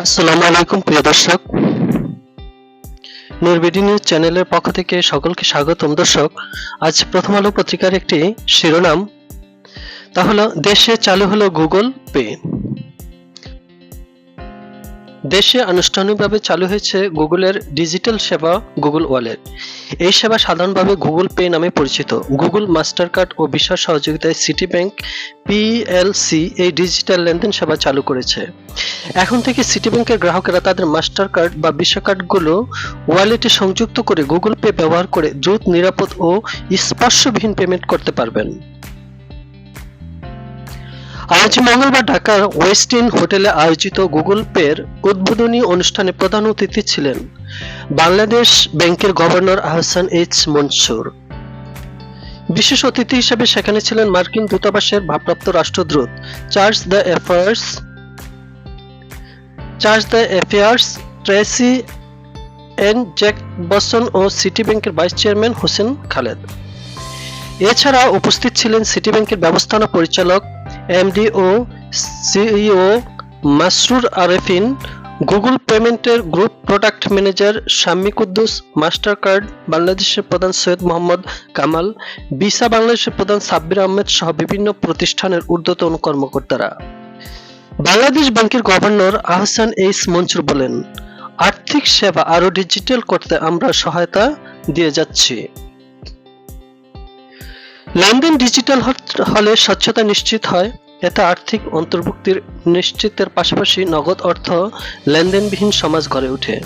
আসসালামু আলাইকুম, প্রিয় দর্শক। নির্বিডি নিউজ চ্যানেলের পক্ষ থেকে সকলকে স্বাগতম। দর্শক, আজ প্রথম আলো পত্রিকার একটি শিরোনাম, তা হলো, দেশে চালু হলো গুগল পে। দেশে আনুষ্ঠানিকভাবে চালু হয়েছে গুগলের ডিজিটাল সেবা, গুগল ওয়ালেট। এই সেবা সাধারণভাবে গুগল পে নামে পরিচিত। গুগল মাস্টার কার্ড ও বিশাল সহযোগিতায় সিটি ব্যাংক পিএলসি এই ডিজিটাল লেনদেন সেবা চালু করেছে। এখন থেকে সিটি ব্যাংকের গ্রাহকেরা তাদের মাস্টার কার্ড বা ভিসা কার্ডগুলো ওয়ালেটে সংযুক্ত করে গুগল পে ব্যবহার করে দ্রুত, নিরাপদ ও স্পর্শবিহীন পেমেন্ট করতে পারবেন। আজ মঙ্গলবার ঢাকার ওয়েস্টিন হোটেলে আয়োজিত গুগল পের উদ্বোধনী অনুষ্ঠানে প্রধান অতিথি ছিলেন বাংলাদেশ ব্যাংকের গভর্নর আহসান এইচ মনসুর। বিশেষ অতিথি হিসেবে সেখানে ছিলেন মার্কিন দূতাবাসের ভারপ্রাপ্ত রাষ্ট্রদূত chargé d'affaires chargé d'affaires Tracey Ann Jacobson ও সিটি ব্যাংকের ভাইস চেয়ারম্যান হোসেন খালেদ। এছাড়া উপস্থিত ছিলেন সিটি ব্যাংকের ব্যবস্থাপনা পরিচালক, এমডি ও সিইও মাসরুর আরেফিন গুগল পেমেন্টের group product manager Shammi Quddus Mastercard বাংলাদেশের প্রধান সৈয়দ মোহাম্মদ কামাল বিসা বাংলাদেশের প্রধান সাব্বির আহমেদ সহ বিভিন্ন প্রতিষ্ঠানের ঊর্ধ্বতন কর্মকর্তারা। বাংলাদেশ ব্যাংকের গভর্নর আহসান এইস মনসুর বলেন, আর্থিক সেবা আরও ডিজিটাল করতে আমরা সহায়তা দিয়ে যাচ্ছি। লেনদেন ডিজিটাল হলে স্বচ্ছতা নিশ্চিত হয়। এতে আর্থিক অন্তর্ভুক্তির নিশ্চিতের পাশাপাশি নগদ অর্থ লেনদেনবিহীন সমাজ গড়ে ওঠে।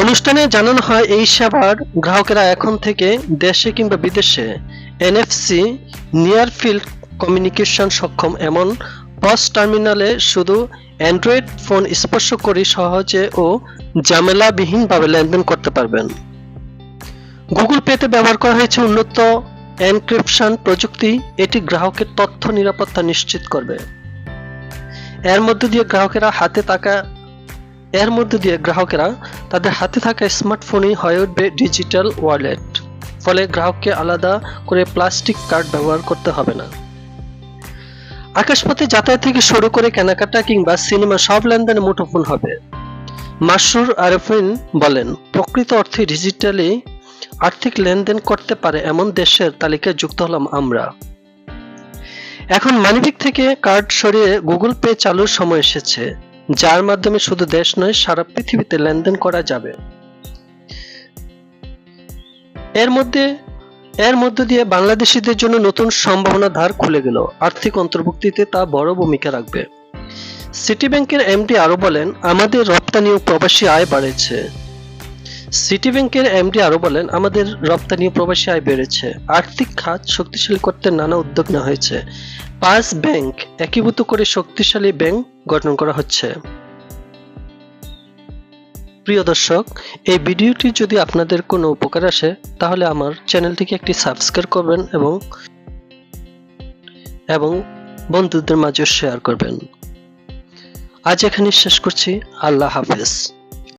অনুষ্ঠানে জানানো হয়, এই সেবার গ্রাহকেরা এখন থেকে দেশে কিংবা বিদেশে এনএফসি, নিয়ার ফিল্ড কমিউনিকেশন সক্ষম, এমন পস টার্মিনালে শুধু অ্যান্ড্রয়েড ফোন স্পর্শ করে সহজে ও ঝামেলাবিহীনভাবে লেনদেন করতে পারবেন। গুগল পেতে ব্যবহার করা হয়েছে উন্নত এনক্রিপশন প্রযুক্তি এটি গ্রাহকের তথ্য নিরাপত্তা নিশ্চিত করবে। এর মধ্যে দিয়ে গ্রাহকেরা হাতে থাকা এর মধ্যে দিয়ে গ্রাহকেরা তাদের হাতে থাকা স্মার্টফোনই হয়ে উঠবে ডিজিটাল ওয়ালেট। ফলে গ্রাহককে আলাদা করে প্লাস্টিক কার্ড ব্যবহার করতে হবে না। আকাশপথে যাতায়াত থেকে শুরু করে কেনাকাটা কিংবা সিনেমা সব লেনদেনে মুঠোফোন হবে। মাসরুর আরেফিন বলেন, প্রকৃত অর্থে ডিজিটালি আর্থিক লেনদেন করতে পারে এমন দেশের তালিকায় যুক্ত হলাম আমরা। এখন মানিব্যাগ থেকে কার্ড সরিয়ে গুগল পে চালুর সময় এসেছে, যার মাধ্যমে শুধু দেশ নয়, সারা পৃথিবীতে লেনদেন করা যাবে। এর মধ্যে, এর মধ্য দিয়ে বাংলাদেশিদের জন্য নতুন সম্ভাবনা ধার খুলে গেল। আর্থিক অন্তর্ভুক্তিতে তা বড় ভূমিকা রাখবে। সিটি ব্যাংকের এমডি আরও বলেন, আমাদের রপ্তানি ও প্রবাসী আয় বাড়েছে। সিটি ব্যাংকের এমডি আরও বলেন, আমাদের রপ্তানি প্রবাসী আয় বেড়েছে। আর্থিক খাত শক্তিশালী করতে নানা উদ্যোগ নেওয়া হয়েছে। পাঁচ ব্যাংক একীভূত করে শক্তিশালী ব্যাংক গঠন করা হচ্ছে। প্রিয় দর্শক, এই ভিডিওটি যদি আপনাদের কোনো উপকার আসে, তাহলে আমার চ্যানেলটিকে একটি সাবস্ক্রাইব করবেন এবং এবং বন্ধুদের মাঝে শেয়ার করবেন। আজ এখানে শেষ করছি। আল্লাহ হাফেজ।